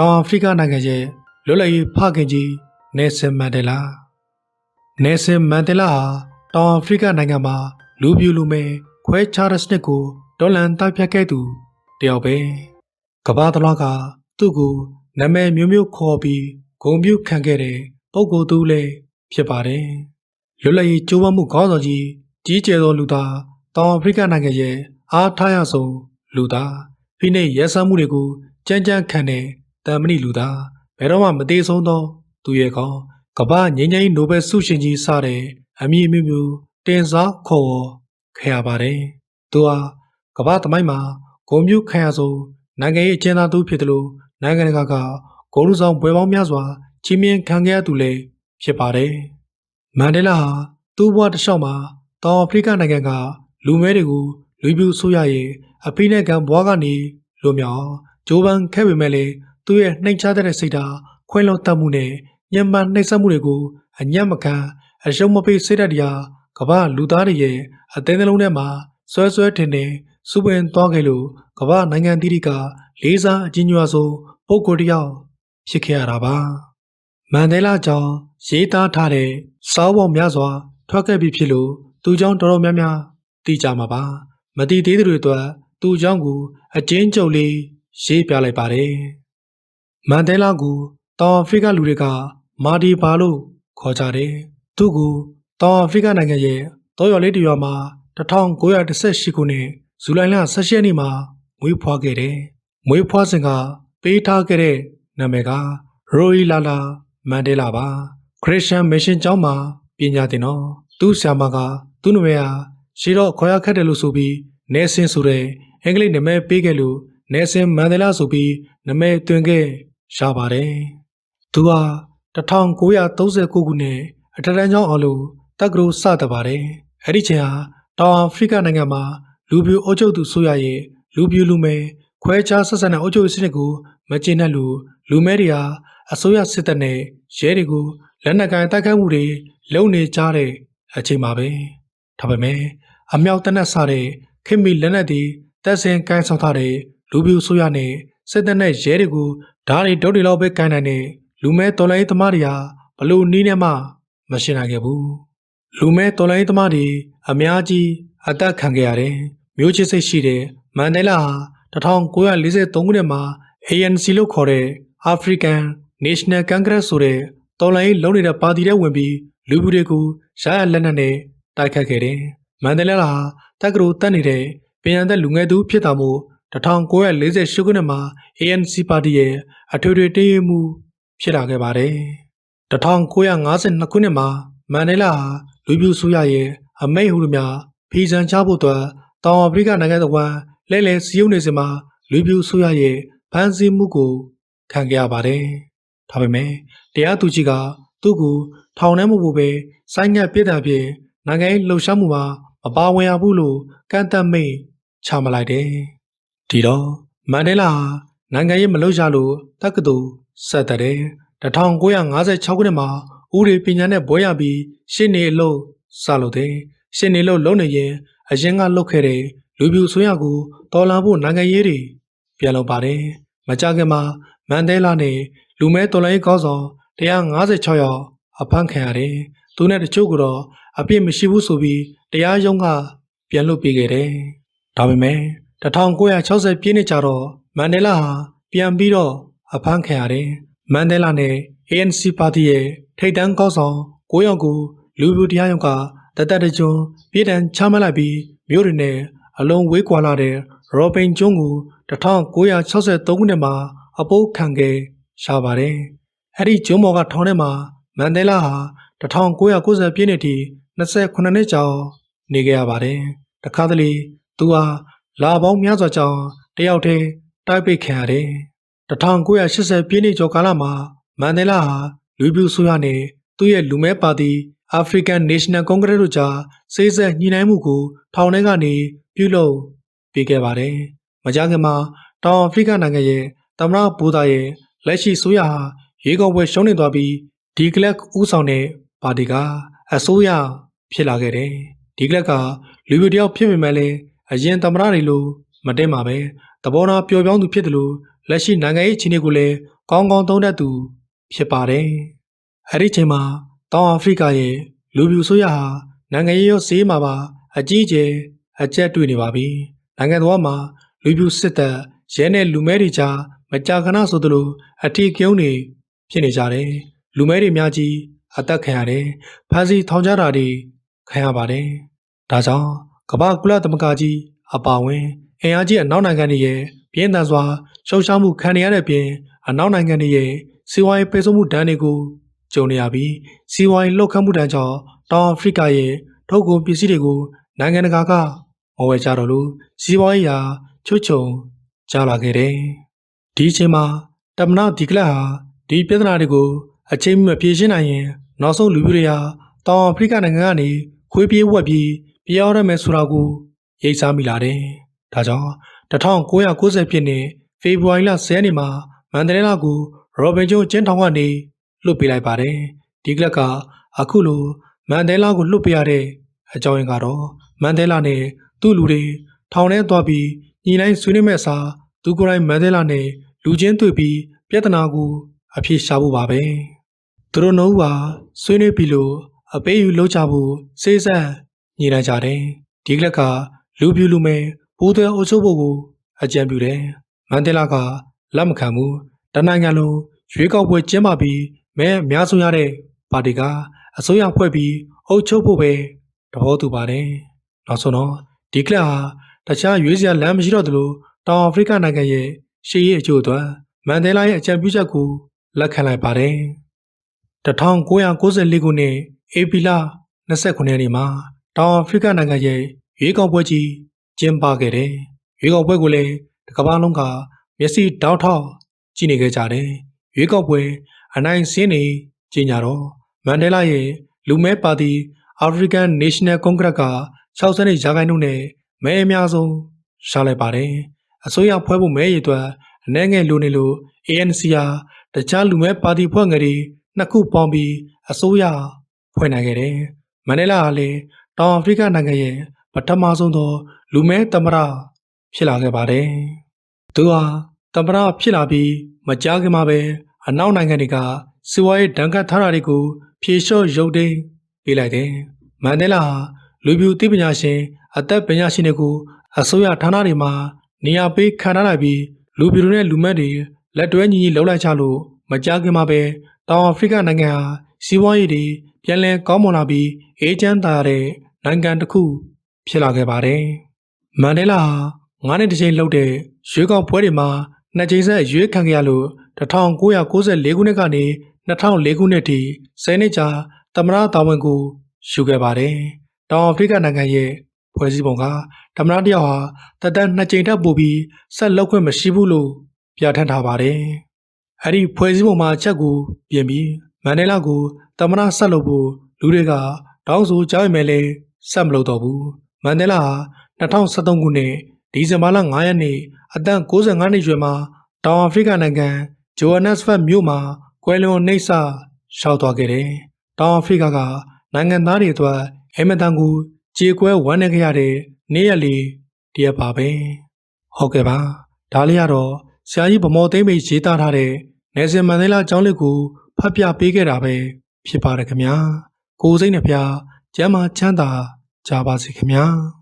တောင်အာဖရိကနိုင်ငံရဲ့လွတ်လပ်ရေးဖခင်ကြီးနယ်ဆင်မန်ဒလာနယ်ဆင်မန်ဒလာဟာတောင်အာဖရိကနိုင်ငံမှာလူပြူလူမဲခွဲခြားတဲ့စနစ်ကိုတော်လန်တိုက်ဖြတ်ခဲ့သူတယောက်ပဲကမ္ဘာတစ်လွှားကသူ့ကိုနာမည်မျိုးမျိုးခေါ်ပြီးဂုဏ်ပြုခံခဲ့တဲ့ပုဂ္ဂိုလ်သူလည်းဖြစ်ပါတယ်လွတ်လပ်ရေးကြိုးပမ်းမှုခေါင်းဆောင်ကြီးကြီးကျယ်သောလူသားတောင်အာဖရိကနိုင်ငံရဲ့အားထားရဆုံးလူသားဖိနှိပ်ရဲစမ်းမှုတွေကိုကြမ်းကြမ်းခံတဲ့ တန်မဏိလူသားဘယ်တော့မှမသေးဆုံးသောသူရဲ့ကောင်ကမ္ဘာငြိမ်းချမ်းရေးနိုဘယ်ဆုရှင်ကြီးစတဲ့အမည်အမျိုးမျိုးတင်စားခေါ်ဝေါ်ခဲ့ရပါတယ်။သူဟာကမ္ဘာသမိုင်းမှာဂုံမျိုးခံရဆုံးနိုင်ငံရေးအကျဉ်းသားသူဖြစ်တယ်လို့နိုင်ငံတကာကဂုံလူဆောင်ဘွယ်ပေါင်းများစွာချီးမြှင့်ခံခဲ့ရသူလည်းဖြစ်ပါတယ်။မန်ဒလာဟာသူ့ဘဝတစ်လျှောက်မှာတောင်အာဖရိကနိုင်ငံကလူမဲတွေကိုလူပြူဆိုရရဲ့အဖိနဲ့ကံဘွားကနေလွတ်မြောက်ဂျိုးပန်ခဲ့ပေမဲ့လည်း သူ့ရဲ့နှိမ်ချတဲ့စိတ်ဓာတ်ခွင့်လွတ်တတ်မှုနဲ့ညံပန်နှိပ်စက်မှုတွေကိုအညံ့မခံအရှုံးမပေးစိတ်ဓာတ်တရားကမ္ဘာလူသားတွေရဲ့အသိနှလုံးထဲမှာဆွဲဆွဲထင်ထင်စူပင်သွားခဲ့လို့ကမ္ဘာနိုင်ငံတိတိကလေးစားအကြီးညွတ်ဆုံးပုဂ္ဂိုလ်တစ်ယောက်ဖြစ်ခဲ့ရတာပါမန်ဒဲလာကြောင့်ရေးသားထားတဲ့စာအုပ်ပေါ်များစွာ ထွက်ခဲ့ပြီးဖြစ်လို့သူကြောင့်တော်တော်များများသိကြမှာပါမတိသေးသူတွေအတွက်သူကြောင့်ကိုအကျဉ်းချုပ်လေးရေးပြလိုက်ပါတယ် မန်ဒဲလာကိုတောင်အာဖရိကလူတွေကမာဒီဘာလို့ခေါ်ကြတယ်သူ့ကိုတောင်အာဖရိကနိုင်ငံရဲ့တောရွာလေးတစ်ရွာမှာ1918ခုနှစ်ဇူလိုင်လ16ရက်နေ့မှာမွေးဖွားခဲ့တယ်။မွေးဖွားစဉ်ကပေးထားခဲ့တဲ့နာမည်ကရိုအီလာလာမန်ဒဲလာပါ။ခရစ်ယာန်မစ်ရှင်ကျောင်းမှာပညာသင်တော့သူ့ဆရာမကသူ့နာမည်ဟာရှေတော့ခေါ်ရခက်တယ်လို့ဆိုပြီးနေဆင်ဆိုတဲ့အင်္ဂလိပ်နာမည်ပေးခဲ့လို့နေဆင်မန်ဒဲလာဆိုပြီးနာမည်တွင်ခဲ့ ရပါတယ်။သူဟာ1939ခုနှစ်အထက်တန်းကျောင်းအောင်လို့တက္ကသိုလ်စတတ်ပါတယ်။အဲ့ဒီချိန်ဟာတောင်အာဖရိကနိုင်ငံမှာလူပြူအုပ်ချုပ်သူဆိုရရဲ့လူပြူလူမဲခွဲခြားဆက်ဆံတဲ့အုပ်ချုပ်ရေးစနစ်ကိုမကျေနပ်လို့လူမဲတွေဟာအစိုးရစစ်တပ်နဲ့ရဲတွေကိုလက်နက်ကိုင်တိုက်ခိုက်မှုတွေလုပ်နေကြတဲ့အချိန်မှာပဲဒါပေမဲ့အမြောက်တနက်စားတဲ့ခင်မီလက်နက်တွေတပ်ဆင်ကိုင်းဆောင်ထားတဲ့လူပြူဆိုရနဲ့စစ်တပ်နဲ့ရဲတွေကို ဓာတ်တွေဒုတ်တွေလောက်ပဲကိုင်းနိုင်တဲ့လူမဲတော်လိုင်းသမားတွေဟာဘလို့နီးနဲ့မှမရှင်းနိုင်ခဲ့ဘူးလူမဲတော်လိုင်းသမားတွေအများကြီးအသက်ခံခဲ့ရတယ်မျိုးချစ်စိတ်ရှိတဲ့မန်ဒဲလာဟာ1943ခုနှစ်မှာ ANC လို့ခေါ်တဲ့ African National Congress ဆိုတဲ့တော်လိုင်းလုံးနေတဲ့ပါတီထဲဝင်ပြီးလူပြူတွေကိုရရလက်နက်နဲ့တိုက်ခတ်ခဲ့တယ်မန်ဒဲလာဟာတက္ကသိုလ်တက်နေတဲ့ပြည်ရန်သက်လူငယ်သူဖြစ်တာမို့1948ခုနှစ်မှာ ANC ပါတီရဲ့ အထွေထွေတည်ရမှု ဖြစ်လာခဲ့ပါတယ်။1952ခုနှစ်မှာမန်ဒဲလာဟာလူပြူဆိုရရဲ့အမိတ်ဟူလိုများဖီဇန်ချဖို့အတွက်တောင်အာဖရိကနိုင်ငံတော်ဝန်လဲလဲစီယုံနေစမှာလူပြူဆိုရရဲ့ဖမ်းဆီးမှုကိုခံခဲ့ရပါတယ်။ဒါပေမဲ့တရားသူကြီးကသူ့ကိုထောင်ထဲမှာပို့ပဲဆိုင်းငံ့ပြစ်ဒဏ်ဖြင့်နိုင်ငံရေးလှုပ်ရှားမှုမှာမပါဝင်ရဘူးလို့ကန့်သတ်မိန့်ချမှတ်လိုက်တယ်။ဒီတော့မန်ဒဲလာဟာ နိုင်ငံရေးမလုပ်ရလို့တက္ကသိုလ်ဆက်တက်တယ်1956ခုနှစ်မှာဦးရီပညာနဲ့ဘွဲရပြီးရှင်းနေအလုပ်စလုပ်တယ်ရှင်းနေလို့လုံးနေရင်အရင်ကလုပ်ခဲ့တဲ့လူပြူဆွေးရကိုတော်လာဖို့နိုင်ငံရေးတွေပြန်လုပ်ပါတယ်မကြခင်မှာမန်ဒဲလာနဲ့လူမဲတော်လိုင်းကောင်းဆောင်156ယောက်အဖမ်းခံရတယ်သူနဲ့တချို့ကတော့အပြစ်မရှိဘူးဆိုပြီးတရားရုံးကပြန်လွတ်ပေးခဲ့တယ်ဒါပေမဲ့1960ပြည့်နှစ်ကျတော့ မန်ဒဲလာဟာပြန်ပြီးတော့အဖမ်းခံရတယ်မန်ဒဲလာနဲ့ ANC ပါတီရဲ့ထိပ်တန်းကောင်းဆောင်9ယောက်ကိုလူပြူတရားရုံးကတသက်တကြွပြည်တံချမှတ်လိုက်ပြီးမြို့တွေနဲ့အလုံးဝေးကွာလာတဲ့ရောဘင်ကျွန်းကို1963ခုနှစ်မှာအပိုးခံခဲ့ရှားပါတယ်။အဲ့ဒီကျွန်းပေါ်ကထောင်ထဲမှာမန်ဒဲလာဟာ1990ပြည့်နှစ်ထိ28နှစ်ကြာနေခဲ့ရပါတယ်။တခါတလေသူဟာလာပေါင်းများစွာကြောင့်တယောက်တည်း တိုက်ပိတ်ခံရတယ်။1980ပြည့်နှစ်ကျော်ကာလမှာမန်ဒဲလာဟာလူပြူဆိုရနဲ့သူ့ရဲ့လူမဲပါတီ African National Congress တို့ကြားစိစက်ညှိနှိုင်းမှုကိုထောင်ထဲကနေပြုလုပ်ပေးခဲ့ပါတယ်။မကြာခင်မှာတောင်အာဖရိကနိုင်ငံရဲ့သမ္မတဘူတာရဲ့လက်ရှိဆိုရဟာရေကောက်ပွဲရှုံးနေသွားပြီးဒီကလပ်ဦးဆောင်တဲ့ပါတီကအစိုးရဖြစ်လာခဲ့တယ်။ဒီကလပ်ကလူမျိုးတယောက်ဖြစ်ပေမဲ့လည်းအရင်သမ္မတတွေလိုမတင်ပါပဲ သဘောထားပျော်ပြောင်းသူဖြစ်တယ်လို့လက်ရှိနိုင်ငံရေးအခြေအနေကိုလည်းကောင်းကောင်းသုံးတတ်သူဖြစ်ပါတယ်။အဲဒီချိန်မှာတောင်အာဖရိကရဲ့လူပြူဆိုရဟာနိုင်ငံရေးရောစေးမှာပါအကြီးအကျယ်အကျက်တွေ့နေပါပြီ။နိုင်ငံတော်မှာလူပြူစစ်တပ်ရဲနဲ့လူမဲတွေကြားမကြာခဏဆိုသလိုအထီးကျုံနေဖြစ်နေကြတယ်။လူမဲတွေများကြီးအသက်ခံရတယ်။ဖမ်းဆီးထောင်ချတာတွေခံရပါတယ်။ဒါကြောင့်ကမ္ဘာကုလသမဂ္ဂကြီးအပါအဝင် အင်အားကြီးအနောက်နိုင်ငံတွေရဲ့ပြင်းထန်စွာရှုံ့ချမှုခံရတဲ့အပြင်အနောက်နိုင်ငံတွေရဲ့စီးပွားရေးပိတ်ဆို့မှုဒဏ်တွေကိုကြုံနေရပြီးစီးပွားရေးလှုပ်ခတ်မှုဒဏ်ကြောင့်တောင်အာဖရိကရဲ့ထုတ်ကုန်ပစ္စည်းတွေကိုနိုင်ငံတကာကမဝယ်ကြတော့လို့စီးပွားရေးရာချွတ်ချုံကြလာခဲ့တယ်။ဒီအချိန်မှာတမနာဒီကလပ်ဟာဒီပြဿနာတွေကိုအချိန်မပြေရှင်းနိုင်ရင်နောက်ဆုံးလူမျိုးတွေဟာတောင်အာဖရိကနိုင်ငံကနေခွေးပြေးဝက်ပြေးပြောင်းရမယ်ဆိုတာကိုရိပ်စားမိလာတယ်။ ဒါကြောင့်1990ပြည့်နှစ်ဖေဖော်ဝါရီလ10ရက်နေ့မှာမန္တလေးလာကိုရောဘင်ဂျွန်ကျင်းထောင်ကနေလွှတ်ပေးလိုက်ပါတယ်။ဒီကလပ်ကအခုလိုမန္တလေးလာကိုလွှတ်ပေးရတဲ့အကြောင်းရင်းကတော့မန္တလေးလာနဲ့သူ့လူတွေထောင်ထဲသွားပြီးညီတိုင်းဆွေးနွေးမဲ့အစားသူကိုယ်တိုင်မန္တလေးလာနဲ့လူချင်းတွေ့ပြီးပြဿနာကိုအဖြေရှာဖို့ပါပဲ။သူတို့နှုတ်ကဆွေးနွေးပြီးလို့အပေးယူလုပ်ကြဖို့စိတ်ဆက်ညီလိုက်ကြတယ်။ဒီကလပ်ကလူပြူလူမဲ ဘိုးသွဲအုပ်ချုပ်ဖို့ကိုအကြံပြုတယ်။မန္တလာကလက်မခံဘူး။တနိုင်ငံလုံးရွေးကောက်ပွဲကျင်းပပြီးမဲအများဆုံးရတဲ့ပါတီကအစိုးရဖွဲ့ပြီးအုပ်ချုပ်ဖို့ပဲသဘောတူပါတယ်။နောက်ဆုံးတော့ဒီကလပ်ဟာတခြားရွေးစရာလမ်းမရှိတော့သလိုတောင်အာဖရိကနိုင်ငံရဲ့ရှေ့ရေးအကျိုးအတွက်မန္တလာရဲ့အကြံပြုချက်ကိုလက်ခံလိုက်ပါတယ်။1994ခုနှစ်ဧပြီလ29ရက်နေ့မှာတောင်အာဖရိကနိုင်ငံရဲ့ရွေးကောက်ပွဲကြီး ကျင်းပခဲ့တယ်။ရွေးကောက်ပွဲကိုလည်းတစ်ကမ္ဘာလုံးကမျက်စိတောက်ထောက်ကြည့်နေခဲ့ကြတယ်။ရွေးကောက်ပွဲအနိုင်ဆင်းနေကြီးညာတော့မန္တလာရဲ့လူမဲပါတီ African National Congress က60ရာခိုင်နှုန်းနဲ့မဲအများဆုံးရှားလိုက်ပါတယ်။အစိုးရဖွဲ့ဖို့မဲရည်အတွက်အနေငယ်လိုနေလို့ ANC ဟာတခြားလူမဲပါတီဖွဲ့ငယ်တွေနှစ်ခုပေါင်းပြီးအစိုးရဖွဲ့နိုင်ခဲ့တယ်။မန္တလာကလည်းတောင်အာဖရိကနိုင်ငံရဲ့ပ ထမဆုံးသော လူမဲသမ္မတဖြစ်လာခဲ့ပါတယ်။သူဟာသမ္မတဖြစ်လာပြီးမကြာခင်မှာပဲအနောက်နိုင်ငံတွေကစီးပွားရေးဒဏ်ခတ်ထားတာတွေကိုဖြေလျှော့ရုပ်သိမ်းပေးလိုက်တယ်။မန္တလာဟာလူပြူသိပညာရှင်အသက်ပညာရှင်တွေကိုအစိုးရဌာနတွေမှာနေရာပေးခံထားလိုက်ပြီးလူပြူတွေနဲ့လူမက်တွေလက်တွဲညီညီလှုပ်လိုက်ကြလို့မကြာခင်မှာပဲတောင်အာဖရိကနိုင်ငံဟာစီးပွားရေးတွေပြန်လည်ကောင်းမွန်လာပြီးအေးချမ်းသာရတဲ့နိုင်ငံတစ်ခု ဖြစ်လာခဲ့ပါတယ်။မန္တလာဟာငါးနှစ်တစ်ချိန်လှုပ်တဲ့ရွေးကောက်ပွဲတွေမှာနှစ်ကြိမ်ဆက်ရွေးခံခဲ့ရလို့1994ခုနှစ်ကနေ2004ခုနှစ်ထိ10နှစ်ကြာသမ္မတတာဝန်ကိုယူခဲ့ပါတယ်။တောင်အာဖရိကနိုင်ငံရဲ့ဖွဲ့စည်းပုံကသမ္မတတယောက်ဟာတသက်နှစ်ကြိမ်ထပ်ပို့ပြီးဆက်လုပ်ခွင့်မရှိဘူးလို့ပြဋ္ဌာန်းထားပါတယ်။အဲဒီဖွဲ့စည်းပုံမှာအချက်ကိုပြင်ပြီးမန္တလာကိုသမ္မတဆက်လုပ်ဖို့လူတွေကတောင်းဆိုကြားရမယ်လေဆက်မလုပ်တော့ဘူး။ မန္တလာဟာ2013ခုနှစ်ဒီဇင်ဘာလ9ရက်နေ့အသက်65နှစ်ရွယ်မှာတောင်အာဖရိကနိုင်ငံဂျိုဟန်နက်စဖတ်မြို့မှာကွယ်လွန်နှိပ်စရှောက်သွားခဲ့တယ်။တောင်အာဖရိကကနိုင်ငံသားတွေအတွက်အမတန်ကိုကြေကွဲဝမ်းနည်းခဲ့ရတဲ့နေ့ရက်လေးတရက်ပါပဲ။ဟုတ်ကဲ့ပါ။ဒါလေးကတော့ဆရာကြီးဗမော်သိမ့်မိတ်ရေးသားထားတဲ့နေစင်မန္တလာကျောင်းလေးကိုဖတ်ပြပေးခဲ့တာပဲဖြစ်ပါတယ်ခင်ဗျာ။ကိုယ်စိတ်နှပြကျမ်းမာချမ်းသာ ကြပါစေခင်ဗျာ။